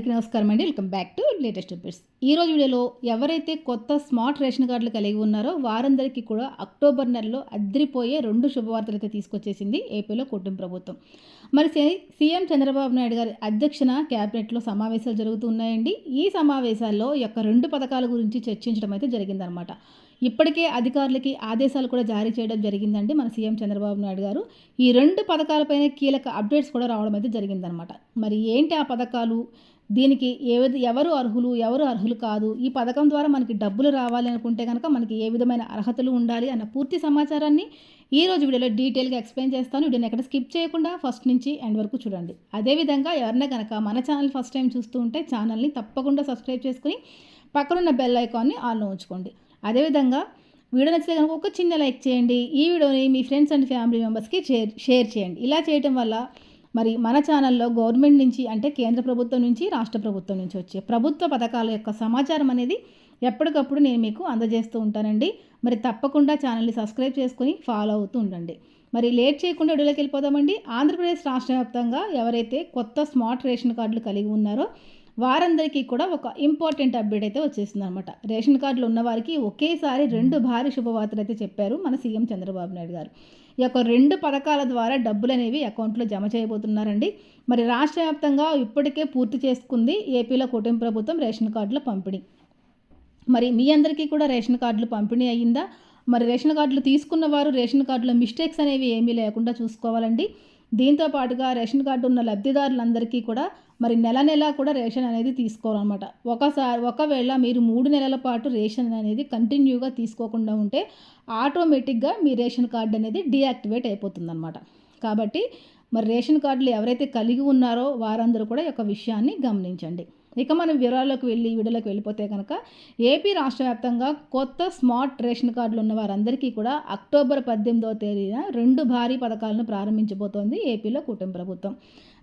అందరికీ నమస్కారం అండి. Welcome back to latest updates. ఈ రోజు వీడియోలో ఎవరైతే కొత్త స్మార్ట్ రేషన్ కార్డులు కలిగి ఉన్నారో వారందరికీ కూడా అక్టోబర్ నెలలో అద్దరిపోయే రెండు శుభవార్తలు అయితే తీసుకొచ్చేసింది ఏపీలో కుటుంబ ప్రభుత్వం. మరి సీఎం చంద్రబాబు నాయుడు గారి అధ్యక్షన క్యాబినెట్లో సమావేశాలు జరుగుతున్నాయండి. ఈ సమావేశాల్లో యొక్క రెండు పథకాల గురించి చర్చించడం అయితే జరిగిందనమాట ఇప్పటికే అధికారులకి ఆదేశాలు కూడా జారీ చేయడం జరిగిందండి మన సీఎం చంద్రబాబు నాయుడు గారు. ఈ రెండు పథకాలపైన కీలక అప్డేట్స్ కూడా రావడం అయితే జరిగిందనమాట మరి ఏంటి ఆ పథకాలు? దీనికి ఏది ఎవరు అర్హులు ఎవరు అర్హులు కాదు ఈ పథకం ద్వారా మనకి డబ్బులు రావాలి అనుకుంటే కనుక మనకి ఏ విధమైన అర్హతలు ఉండాలి అన్న పూర్తి సమాచారాన్ని ఈ రోజు వీడియోలో డీటెయిల్గా ఎక్స్ప్లెయిన్ చేస్తాను. వీడియోని ఎక్కడ స్కిప్ చేయకుండా ఫస్ట్ నుంచి ఎండ్ వరకు చూడండి. అదేవిధంగా ఎవరైనా కనుక మన ఛానల్ ఫస్ట్ టైం చూస్తూ ఉంటే ఛానల్ని తప్పకుండా సబ్స్క్రైబ్ చేసుకుని పక్కనున్న బెల్ ఐకాన్ని ఆన్లో ఉంచుకోండి. అదేవిధంగా వీడియో నచ్చితే కనుక ఒక చిన్న లైక్ చేయండి. ఈ వీడియోని మీ ఫ్రెండ్స్ అండ్ ఫ్యామిలీ మెంబర్స్కి షేర్ షేర్ చేయండి. ఇలా చేయటం వల్ల మరి మన ఛానల్లో గవర్నమెంట్ నుంచి అంటే కేంద్ర ప్రభుత్వం నుంచి రాష్ట్ర ప్రభుత్వం నుంచి వచ్చే ప్రభుత్వ పథకాల యొక్క సమాచారం అనేది ఎప్పటికప్పుడు నేను మీకు అందజేస్తూ ఉంటానండి. మరి తప్పకుండా ఛానల్ని సబ్స్క్రైబ్ చేసుకుని ఫాలో అవుతూ ఉండండి. మరి లేట్ చేయకుండా వీడియోలోకి వెళ్ళిపోదామండి. ఆంధ్రప్రదేశ్ రాష్ట్ర వ్యాప్తంగా ఎవరైతే కొత్త స్మార్ట్ రేషన్ కార్డులు కలిగి ఉన్నారో వారందరికీ కూడా ఒక ఇంపార్టెంట్ అప్డేట్ అయితే వచ్చేసింది అనమాట రేషన్ కార్డులు ఉన్న వారికి ఒకేసారి రెండు భారీ శుభవార్తలు అయితే చెప్పారు మన సీఎం చంద్రబాబు నాయుడు గారు. ఈ యొక్క రెండు పథకాల ద్వారా డబ్బులు అనేవి అకౌంట్లో జమ చేయబోతున్నారండి. మరి రాష్ట్ర వ్యాప్తంగా ఇప్పటికే పూర్తి చేసుకుంది ఏపీలో కుటుంబ ప్రభుత్వం రేషన్ కార్డుల పంపిణీ. మరి మీ అందరికీ కూడా రేషన్ కార్డులు పంపిణీ అయ్యిందా? మరి రేషన్ కార్డులు తీసుకున్న వారు రేషన్ కార్డులో మిస్టేక్స్ అనేవి ఏమీ లేకుండా చూసుకోవాలండి. దీంతో పాటుగా రేషన్ కార్డు ఉన్న లబ్ధిదారులందరికీ కూడా మరి నెల నెల కూడా రేషన్ అనేది తీసుకోవాలన్నమాట. ఒకసారి ఒకవేళ మీరు మూడు నెలల పాటు రేషన్ అనేది కంటిన్యూగా తీసుకోకుండా ఉంటే ఆటోమేటిక్గా మీ రేషన్ కార్డు అనేది డీయాక్టివేట్ అయిపోతుందన్నమాట. కాబట్టి మరి రేషన్ కార్డులు ఎవరైతే కలిగి ఉన్నారో వారందరూ కూడా ఈ యొక్క విషయాన్ని గమనించండి. ఇక మనం వివరాల్లోకి వెళ్ళి విడుదలకు వెళ్ళిపోతే కనుక ఏపీ రాష్ట్ర వ్యాప్తంగా కొత్త స్మార్ట్ రేషన్ కార్డులు ఉన్న వారందరికీ కూడా అక్టోబర్ పద్దెనిమిదవ తేదీన రెండు భారీ పథకాలను ప్రారంభించబోతోంది ఏపీలో కుటుంబ ప్రభుత్వం.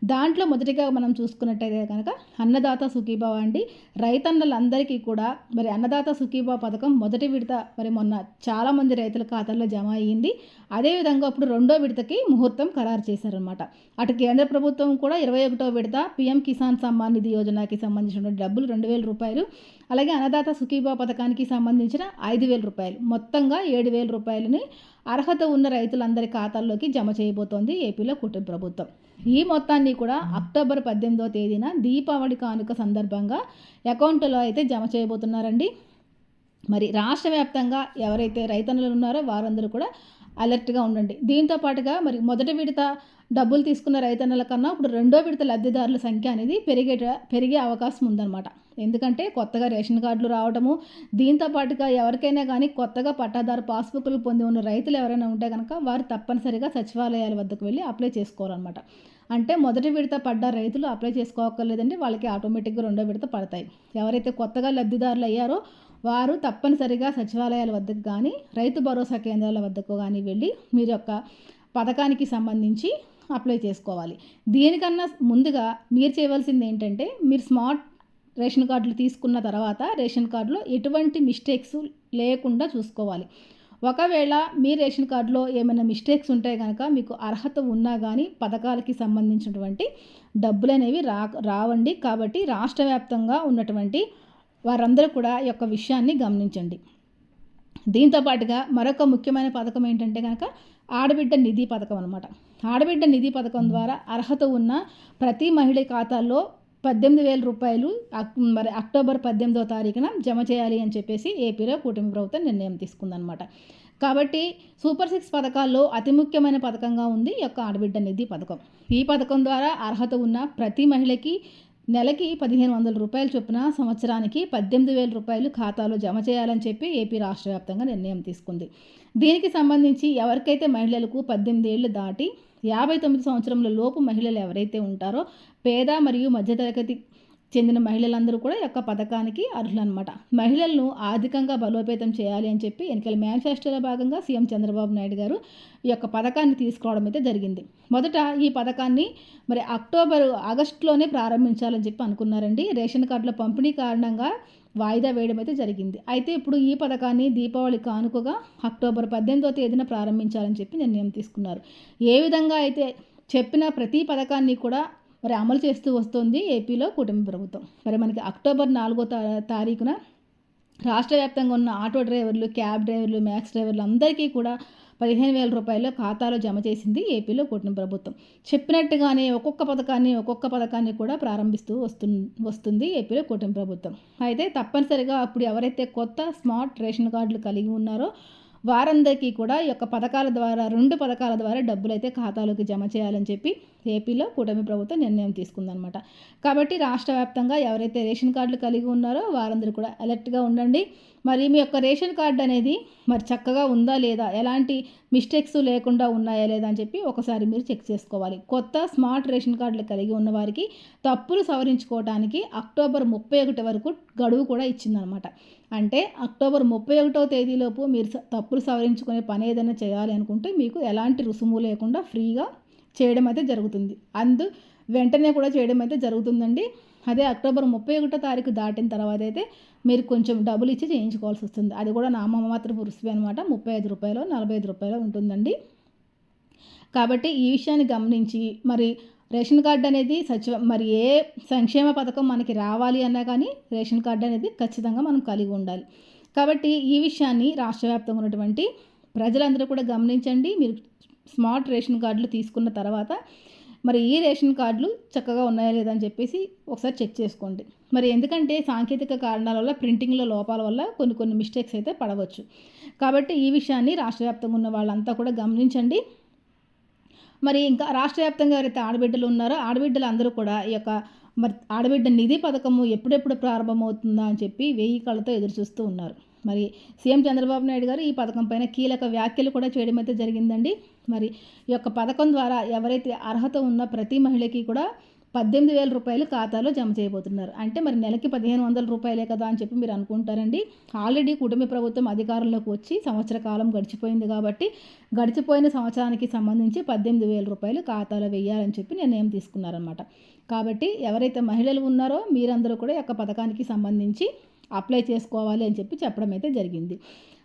దాంట్లో మొదటిగా మనం చూసుకున్నట్టయితే కనుక అన్నదాత సుఖీభావ అండి. రైతన్నలందరికీ కూడా మరి అన్నదాత సుఖీభావ పథకం మొదటి విడత మరి మొన్న చాలామంది రైతుల ఖాతాల్లో జమ అయ్యింది. అదేవిధంగా ఇప్పుడు రెండో విడతకి ముహూర్తం ఖరారు చేశారనమాట అటు కేంద్ర ప్రభుత్వం కూడా ఇరవై ఒకటో విడత పీఎం కిసాన్ సమ్మాన్ నిధి యోజనకి సంబంధించిన డబ్బులు రెండు వేల రూపాయలు అలాగే అన్నదాత సుఖీభా పథకానికి సంబంధించిన ఐదు వేల రూపాయలు. మొత్తంగా ఏడు వేల రూపాయలని అర్హత ఉన్న రైతులందరి ఖాతాల్లోకి జమ చేయబోతోంది ఏపీలో కుటుంబ ప్రభుత్వం. ఈ మొత్తాన్ని కూడా అక్టోబర్ పద్దెనిమిదో తేదీన దీపావళి కానుక సందర్భంగా అకౌంట్లో అయితే జమ చేయబోతున్నారండి. మరి రాష్ట్ర వ్యాప్తంగా ఎవరైతే రైతన్నులు ఉన్నారో వారందరూ కూడా అలర్ట్గా ఉండండి. దీంతో పాటుగా మరి మొదటి విడత డబ్బులు తీసుకున్న రైతన్నల కన్నా ఇప్పుడు రెండో విడత లబ్ధిదారుల సంఖ్య అనేది పెరిగే పెరిగే అవకాశం ఉందన్నమాట. ఎందుకంటే కొత్తగా రేషన్ కార్డులు రావడము దీంతో పాటుగా ఎవరికైనా కానీ కొత్తగా పట్టాదారు పాస్బుక్లు పొంది ఉన్న రైతులు ఎవరైనా ఉంటే కనుక వారు తప్పనిసరిగా సచివాలయాల వద్దకు వెళ్ళి అప్లై చేసుకోవాలన్నమాట. అంటే మొదటి విడత పడ్డ రైతులు అప్లై చేసుకోవక్కర్లేదండి వాళ్ళకి ఆటోమేటిక్గా రెండో విడత పడతాయి. ఎవరైతే కొత్తగా లబ్ధిదారులు అయ్యారో వారు తప్పనిసరిగా సచివాలయాల వద్దకు కానీ రైతు భరోసా కేంద్రాల వద్దకు కానీ వెళ్ళి మీరు యొక్క పథకానికి సంబంధించి అప్లై చేసుకోవాలి. దీనికన్నా ముందుగా మీరు చేయవలసింది ఏంటంటే మీరు స్మార్ట్ రేషన్ కార్డులు తీసుకున్న తర్వాత రేషన్ కార్డులో ఎటువంటి మిస్టేక్స్ లేకుండా చూసుకోవాలి. ఒకవేళ మీ రేషన్ కార్డులో ఏమైనా మిస్టేక్స్ ఉంటే కనుక మీకు అర్హత ఉన్నా కానీ పథకాలకి సంబంధించినటువంటి డబ్బులు అనేవి రా రావండి. కాబట్టి రాష్ట్ర వ్యాప్తంగా ఉన్నటువంటి వారందరూ కూడా ఈ యొక్క విషయాన్ని గమనించండి. దీంతో పాటుగా మరొక ముఖ్యమైన పథకం ఏంటంటే కనుక ఆడబిడ్డ నిధి పథకం అనమాట ఆడబిడ్డ నిధి పథకం ద్వారా అర్హత ఉన్న ప్రతి మహిళ ఖాతాల్లో పద్దెనిమిది వేల రూపాయలు మరి అక్టోబర్ పద్దెనిమిదవ తారీఖున జమ చేయాలి అని చెప్పేసి ఏపీలో కూటమి ప్రభుత్వం నిర్ణయం తీసుకుందనమాట కాబట్టి సూపర్ సిక్స్ పథకాల్లో అతి ముఖ్యమైన పథకంగా ఉంది ఈ యొక్క ఆడబిడ్డ నిధి పథకం. ఈ పథకం ద్వారా అర్హత ఉన్న ప్రతి మహిళకి నెలకి పదిహేను వందల రూపాయలు చొప్పున సంవత్సరానికి పద్దెనిమిది వేల రూపాయలు ఖాతాలో జమ చేయాలని చెప్పి ఏపీ రాష్ట్ర వ్యాప్తంగా నిర్ణయం తీసుకుంది. దీనికి సంబంధించి ఎవరికైతే మహిళలకు పద్దెనిమిది ఏళ్ళు దాటి యాభై తొమ్మిది సంవత్సరముల లోపు మహిళలు ఎవరైతే ఉంటారో పేద మరియు మధ్యతరగతి చెందిన మహిళలందరూ కూడా యొక్క పథకానికి అర్హులన్నమాట. మహిళలను ఆర్థికంగా బలోపేతం చేయాలి అని చెప్పి ఎన్నికల మేనిఫెస్టోలో భాగంగా సీఎం చంద్రబాబు నాయుడు గారు ఈ యొక్క పథకాన్ని తీసుకురావడం అయితే జరిగింది. మొదట ఈ పథకాన్ని మరి అక్టోబర్ ఆగస్టులోనే ప్రారంభించాలని చెప్పి అనుకున్నారండి. రేషన్ కార్డుల పంపిణీ కారణంగా వాయిదా వేయడం అయితే జరిగింది. అయితే ఇప్పుడు ఈ పథకాన్ని దీపావళి కానుకగా అక్టోబర్ పద్దెనిమిదో తేదీన ప్రారంభించాలని చెప్పి నిర్ణయం తీసుకున్నారు. ఏ విధంగా అయితే చెప్పిన ప్రతి పథకాన్ని కూడా మరి అమలు చేస్తూ వస్తుంది ఏపీలో కూటమి ప్రభుత్వం. మరి మనకి అక్టోబర్ నాలుగో తా తారీఖున రాష్ట్ర వ్యాప్తంగా ఉన్న ఆటో డ్రైవర్లు క్యాబ్ డ్రైవర్లు మ్యాక్స్ డ్రైవర్లు అందరికీ కూడా పదిహేను వేల రూపాయలు ఖాతాలో జమ చేసింది ఏపీలో కూటమి ప్రభుత్వం. చెప్పినట్టుగానే ఒక్కొక్క పథకాన్ని ఒక్కొక్క పథకాన్ని కూడా ప్రారంభిస్తూ వస్తు వస్తుంది ఏపీలో కూటమి ప్రభుత్వం. అయితే తప్పనిసరిగా అప్పుడు ఎవరైతే కొత్త స్మార్ట్ రేషన్ కార్డులు కలిగి ఉన్నారో వారందరికీ కూడా ఈ యొక్క పథకాల ద్వారా రెండు పథకాల ద్వారా డబ్బులు అయితే ఖాతాలోకి జమ చేయాలని చెప్పి ఏపీలో కూటమి ప్రభుత్వం నిర్ణయం తీసుకుందనమాట కాబట్టి రాష్ట్ర వ్యాప్తంగా ఎవరైతే రేషన్ కార్డులు కలిగి ఉన్నారో వారందరూ కూడా అలర్ట్గా ఉండండి. మరి మీ యొక్క రేషన్ కార్డు అనేది మరి చక్కగా ఉందా లేదా? ఎలాంటి మిస్టేక్స్ లేకుండా ఉన్నాయా లేదా అని చెప్పి ఒకసారి మీరు చెక్ చేసుకోవాలి. కొత్త స్మార్ట్ రేషన్ కార్డులు కలిగి ఉన్న వారికి తప్పులు సవరించుకోవడానికి అక్టోబర్ ముప్పై ఒకటి వరకు గడువు కూడా ఇచ్చిందనమాట. అంటే అక్టోబర్ ముప్పై ఒకటో తేదీలోపు మీరు తప్పులు సవరించుకునే పని ఏదైనా చేయాలి అనుకుంటే మీకు ఎలాంటి రుసుము లేకుండా ఫ్రీగా చేయడం అయితే జరుగుతుంది. అందు వెంటనే కూడా చేయడం అయితే జరుగుతుందండి. అదే అక్టోబర్ ముప్పై ఒకటో తారీఖు దాటిన తర్వాత అయితే మీరు కొంచెం డబ్బులు ఇచ్చి చేయించుకోవాల్సి వస్తుంది. అది కూడా నామమాత్రపు రుసువి అనమాట ముప్పై ఐదు రూపాయలు నలభై ఐదు రూపాయలు ఉంటుందండి. కాబట్టి ఈ విషయాన్ని గమనించి మరి రేషన్ కార్డు అనేది సచివ మరి ఏ సంక్షేమ పథకం మనకి రావాలి అన్నా కానీ రేషన్ కార్డు అనేది ఖచ్చితంగా మనం కలిగి ఉండాలి. కాబట్టి ఈ విషయాన్ని రాష్ట్ర వ్యాప్తంగా ఉన్నటువంటి ప్రజలందరూ కూడా గమనించండి. మీరు స్మార్ట్ రేషన్ కార్డులు తీసుకున్న తర్వాత మరి ఈ రేషన్ కార్డులు చక్కగా ఉన్నాయా లేదా అని చెప్పేసి ఒకసారి చెక్ చేసుకోండి. మరి ఎందుకంటే సాంకేతిక కారణాల వల్ల ప్రింటింగ్లో లోపాల వల్ల కొన్ని కొన్ని మిస్టేక్స్ అయితే పడవచ్చు. కాబట్టి ఈ విషయాన్ని రాష్ట్ర వ్యాప్తంగా ఉన్న వాళ్ళంతా కూడా గమనించండి. మరి ఇంకా రాష్ట్ర వ్యాప్తంగా ఎవరైతే ఆడబిడ్డలు ఉన్నారో ఆడబిడ్డలు అందరూ కూడా ఈ యొక్క మరి ఆడబిడ్డ నిధి పథకము ఎప్పుడెప్పుడు ప్రారంభమవుతుందా అని చెప్పి వెయ్యి కళ్ళతో ఎదురు చూస్తూ ఉన్నారు. మరి సీఎం చంద్రబాబు నాయుడు గారు ఈ పథకం పైన కీలక వ్యాఖ్యలు కూడా చేయడం అయితే జరిగిందండి. మరి ఈ యొక్క పథకం ద్వారా ఎవరైతే అర్హత ఉన్న ప్రతి మహిళకి కూడా పద్దెనిమిది వేల రూపాయలు ఖాతాలో జమ చేయబోతున్నారు. అంటే మరి నెలకి పదిహేను వందల రూపాయలే కదా అని చెప్పి మీరు అనుకుంటారండి. ఆల్రెడీ కుటుంబ ప్రభుత్వం అధికారంలోకి వచ్చి సంవత్సర కాలం గడిచిపోయింది కాబట్టి గడిచిపోయిన సంవత్సరానికి సంబంధించి పద్దెనిమిది వేల రూపాయలు ఖాతాలో వేయాలని చెప్పి నిర్ణయం తీసుకున్నారనమాట కాబట్టి ఎవరైతే మహిళలు ఉన్నారో మీరందరూ కూడా యొక్క పథకానికి సంబంధించి అప్లై చేసుకోవాలి అని చెప్పి చెప్పడం అయితే జరిగింది.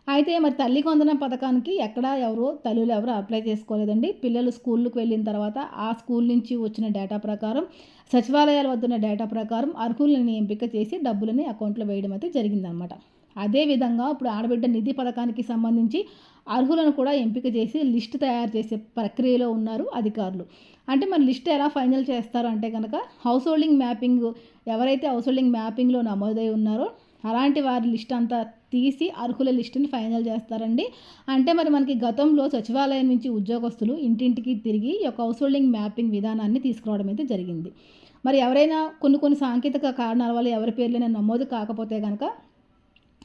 అయితే మరి తల్లి కొందనం పథకానికి ఎక్కడ ఎవరో తల్లులు ఎవరు అప్లై చేసుకోలేదండి. పిల్లలు స్కూళ్ళకి వెళ్ళిన తర్వాత ఆ స్కూల్ నుంచి వచ్చిన డేటా ప్రకారం సచివాలయాల వద్దున్న డేటా ప్రకారం అర్హులని ఎంపిక చేసి డబ్బులని అకౌంట్లో వేయడం అయితే జరిగిందనమాట. అదేవిధంగా ఇప్పుడు ఆడబిడ్డ నిధి పథకానికి సంబంధించి అర్హులను కూడా ఎంపిక చేసి లిస్ట్ తయారు చేసే ప్రక్రియలో ఉన్నారు అధికారులు. అంటే మన లిస్ట్ ఎలా ఫైనల్ చేస్తారు అంటే కనుక హౌస్ హోల్డింగ్ మ్యాపింగ్ ఎవరైతే హౌస్ హోల్డింగ్ మ్యాపింగ్లో నమోదై ఉన్నారో అలాంటి వారి లిస్ట్ అంతా తీసి అర్హుల లిస్టుని ఫైనల్ చేస్తారండి. అంటే మరి మనకి గతంలో సచివాలయం నుంచి ఉద్యోగస్తులు ఇంటింటికి తిరిగి ఈ యొక్క హౌస్ హోల్డింగ్ మ్యాపింగ్ విధానాన్ని తీసుకురావడం అయితే జరిగింది. మరి ఎవరైనా కొన్ని కొన్ని సాంకేతిక కారణాల వల్ల ఎవరి పేర్లైనా నమోదు కాకపోతే కనుక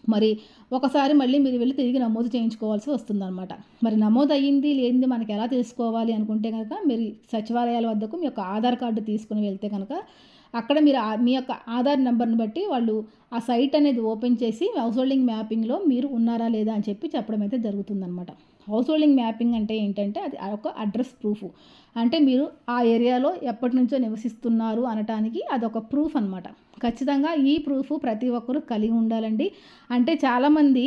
మరి ఒకసారి మళ్ళీ మీరు వెళ్ళి తిరిగి నమోదు చేయించుకోవాల్సి వస్తుందన్నమాట. మరి నమోదు అయ్యింది లేనిది మనకి ఎలా తెలుసుకోవాలి అనుకుంటే కనుక మీరు సచివాలయాల వద్దకు మీ యొక్క ఆధార్ కార్డు తీసుకుని వెళ్తే కనుక అక్కడ మీరు మీ యొక్క ఆధార్ నెంబర్ని బట్టి వాళ్ళు ఆ సైట్ అనేది ఓపెన్ చేసి హౌస్ హోల్డింగ్ మ్యాపింగ్లో మీరు ఉన్నారా లేదా అని చెప్పి చెప్పడం అయితే జరుగుతుందన్నమాట. హౌస్ హోల్డింగ్ మ్యాపింగ్ అంటే ఏంటంటే అది ఒక అడ్రస్ ప్రూఫ్. అంటే మీరు ఆ ఏరియాలో ఎప్పటి నుంచో నివసిస్తున్నారు అనటానికి అదొక ప్రూఫ్ అనమాట ఖచ్చితంగా ఈ ప్రూఫ్ ప్రతి ఒక్కరూ కలిగి ఉండాలండి. అంటే చాలామంది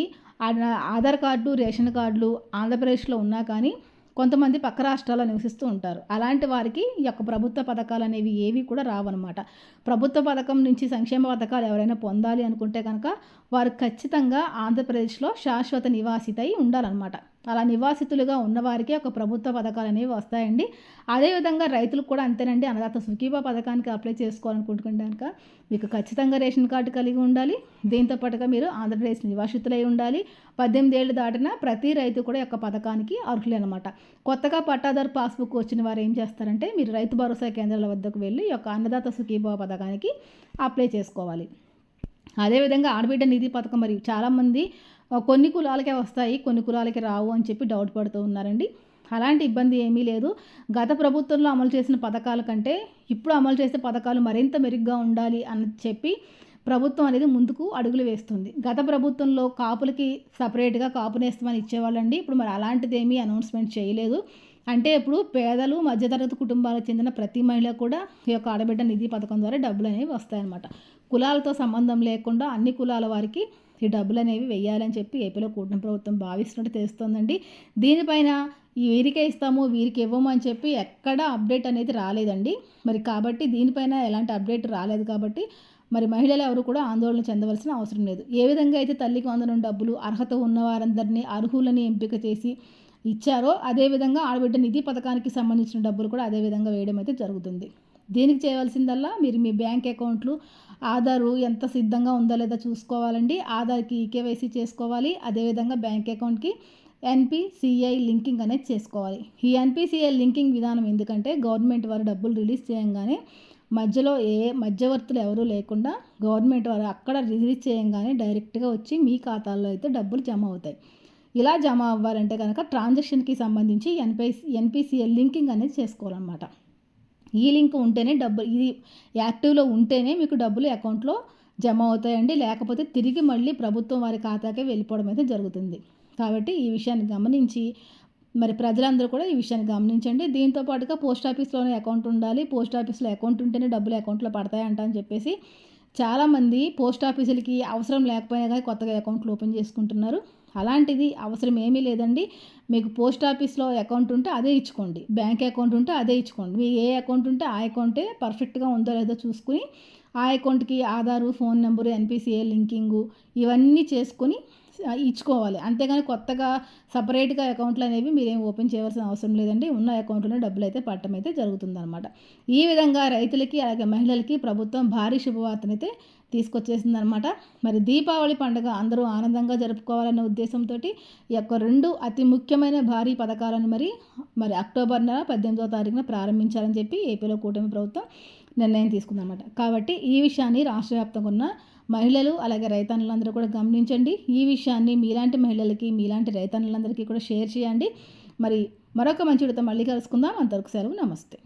ఆధార్ కార్డు రేషన్ కార్డులు ఆంధ్రప్రదేశ్లో ఉన్నా కానీ కొంతమంది పక్క రాష్ట్రాల్లో నివసిస్తూ ఉంటారు. అలాంటి వారికి ఈ యొక్క ప్రభుత్వ పథకాలు అనేవి ఏవి కూడా రావన్నమాట. ప్రభుత్వ పథకం నుంచి సంక్షేమ పథకాలు ఎవరైనా పొందాలి అనుకుంటే కనుక వారు ఖచ్చితంగా ఆంధ్రప్రదేశ్లో శాశ్వత నివాసితై ఉండాలన్నమాట. అలా నివాసితులుగా ఉన్నవారికి ఒక ప్రభుత్వ పథకాలు అనేవి వస్తాయండి. అదేవిధంగా రైతులకు కూడా అంతేనండి. అన్నదాత సుఖీభా పథకానికి అప్లై చేసుకోవాలనుకుంటుకుంటే కనుక మీకు ఖచ్చితంగా రేషన్ కార్డు కలిగి ఉండాలి. దీంతో పాటుగా మీరు ఆంధ్రప్రదేశ్ నివాసితులై ఉండాలి. పద్దెనిమిది ఏళ్ళు దాటిన ప్రతి రైతు కూడా యొక్క పథకానికి అర్హులే అనమాట కొత్తగా పట్టాదారు పాస్బుక్ వచ్చిన వారు ఏం చేస్తారంటే మీరు రైతు భరోసా కేంద్రాల వద్దకు వెళ్ళి యొక్క అన్నదాత సుఖీభా పథకానికి అప్లై చేసుకోవాలి. అదేవిధంగా ఆడబిడ్డ నిధి పథకం మరియు చాలామంది కొన్ని కులాలకే వస్తాయి కొన్ని కులాలకి రావు అని చెప్పి డౌట్ పడుతూ ఉన్నారండి. అలాంటి ఇబ్బంది ఏమీ లేదు. గత ప్రభుత్వంలో అమలు చేసిన పథకాల కంటే ఇప్పుడు అమలు చేసే పథకాలు మరింత మెరుగ్గా ఉండాలి అని చెప్పి ప్రభుత్వం అనేది ముందుకు అడుగులు వేస్తుంది. గత ప్రభుత్వంలో కాపులకి సపరేట్గా కాపునేస్తామని ఇచ్చేవాళ్ళండి. ఇప్పుడు మరి అలాంటిది ఏమీ అనౌన్స్మెంట్ చేయలేదు. అంటే ఇప్పుడు పేదలు మధ్యతరగతి కుటుంబాలకు చెందిన ప్రతి మహిళ కూడా ఈ యొక్క ఆడబిడ్డ నిధి పథకం ద్వారా డబ్బులు అనేవి వస్తాయన్నమాట. కులాలతో సంబంధం లేకుండా అన్ని కులాల వారికి ఈ డబ్బులు అనేవి వెయ్యాలని చెప్పి ఏపీలో కూటమి ప్రభుత్వం భావిస్తున్నట్టు తెలుస్తోందండి. దీనిపైన ఈ వీరికే ఇస్తాము వీరికి ఇవ్వము అని చెప్పి ఎక్కడ అప్డేట్ అనేది రాలేదండి. మరి కాబట్టి దీనిపైన ఎలాంటి అప్డేట్ రాలేదు కాబట్టి మరి మహిళలు ఎవరు కూడా ఆందోళన చెందవలసిన అవసరం లేదు. ఏ విధంగా అయితే తల్లికి వందనం డబ్బులు అర్హత ఉన్న వారందరినీ అర్హులని ఎంపిక చేసి ఇచ్చారో అదేవిధంగా ఆడబిడ్డ నిధి పథకానికి సంబంధించిన డబ్బులు కూడా అదేవిధంగా వేయడం అయితే జరుగుతుంది. దీనికి చేయవలసిందల్లా మీరు మీ బ్యాంక్ అకౌంట్లు ఆధారు ఎంత సిద్ధంగా ఉందో లేదో చూసుకోవాలండి. ఆధార్కి కేవైసీ చేసుకోవాలి. అదేవిధంగా బ్యాంక్ అకౌంట్కి ఎన్పిసిఐ లింకింగ్ అనేది చేసుకోవాలి. ఈ ఎన్పిసిఐ లింకింగ్ విధానం ఎందుకంటే గవర్నమెంట్ వారు డబ్బులు రిలీజ్ చేయంగానే మధ్యలో ఏ మధ్యవర్తులు ఎవరూ లేకుండా గవర్నమెంట్ వారు అక్కడ రిలీజ్ చేయంగానే డైరెక్ట్గా వచ్చి మీ ఖాతాల్లో అయితే డబ్బులు జమ అవుతాయి. ఇలా జమ అవ్వాలంటే కనుక ట్రాన్సాక్షన్కి సంబంధించి ఎన్పిసి ఎన్పిసిఐ లింకింగ్ అనేది చేసుకోవాలన్నమాట. ఈ లింక్ ఉంటేనే డబ్బు ఇది యాక్టివ్లో ఉంటేనే మీకు డబ్బులు అకౌంట్లో జమ అవుతాయండి. లేకపోతే తిరిగి మళ్ళీ ప్రభుత్వం వారి ఖాతాకే వెళ్ళిపోవడం అయితే జరుగుతుంది. కాబట్టి ఈ విషయాన్ని గమనించి మరి ప్రజలందరూ కూడా ఈ విషయాన్ని గమనించండి. దీంతో పాటుగా పోస్ట్ ఆఫీస్లోనే అకౌంట్ ఉండాలి. పోస్ట్ ఆఫీస్లో అకౌంట్ ఉంటేనే డబ్బులు అకౌంట్లో పడతాయంట అని చెప్పేసి చాలామంది పోస్ట్ ఆఫీసులకి అవసరం లేకపోయినా కానీ కొత్తగా అకౌంట్లు ఓపెన్ చేసుకుంటున్నారు. అలాంటిది అవసరం ఏమీ లేదండి. మీకు పోస్ట్ ఆఫీస్లో అకౌంట్ ఉంటే అదే ఇచ్చుకోండి. బ్యాంక్ అకౌంట్ ఉంటే అదే ఇచ్చుకోండి. మీ ఏ అకౌంట్ ఉంటే ఆ అకౌంటే పర్ఫెక్ట్గా ఉందో లేదో చూసుకుని ఆ అకౌంట్కి Aadhaar phone number NPCI linking ఇవన్నీ చేసుకొని ఇచ్చుకోవాలి. అంతేగాని కొత్తగా సపరేట్గా అకౌంట్లు అనేవి మీరేం ఓపెన్ చేయవలసిన అవసరం లేదండి. ఉన్న అకౌంట్లో డబ్బులు అయితే పట్టడం అయితే జరుగుతుందన్నమాట. ఈ విధంగా రైతులకి అలాగే మహిళలకి ప్రభుత్వం భారీ శుభవార్తనైతే తీసుకొచ్చేసిందనమాట. మరి దీపావళి పండుగ అందరూ ఆనందంగా జరుపుకోవాలనే ఉద్దేశంతో ఈ యొక్క రెండు అతి ముఖ్యమైన భారీ పథకాలను మరి మరి అక్టోబర్ నెల పద్దెనిమిదవ తారీఖున ప్రారంభించాలని చెప్పి ఏపీలో కూటమి ప్రభుత్వం నిర్ణయం తీసుకుందనమాట. కాబట్టి ఈ విషయాన్ని రాష్ట్ర వ్యాప్తంగా ఉన్న మహిళలు అలాగే రైతన్నులందరూ కూడా గమనించండి. ఈ విషయాన్ని మీలాంటి మహిళలకి మీలాంటి రైతన్నులందరికీ కూడా షేర్ చేయండి. మరి మరొక మంచి మళ్ళీ కలుసుకుందాం. అంతవరకు సెలవు. నమస్తే.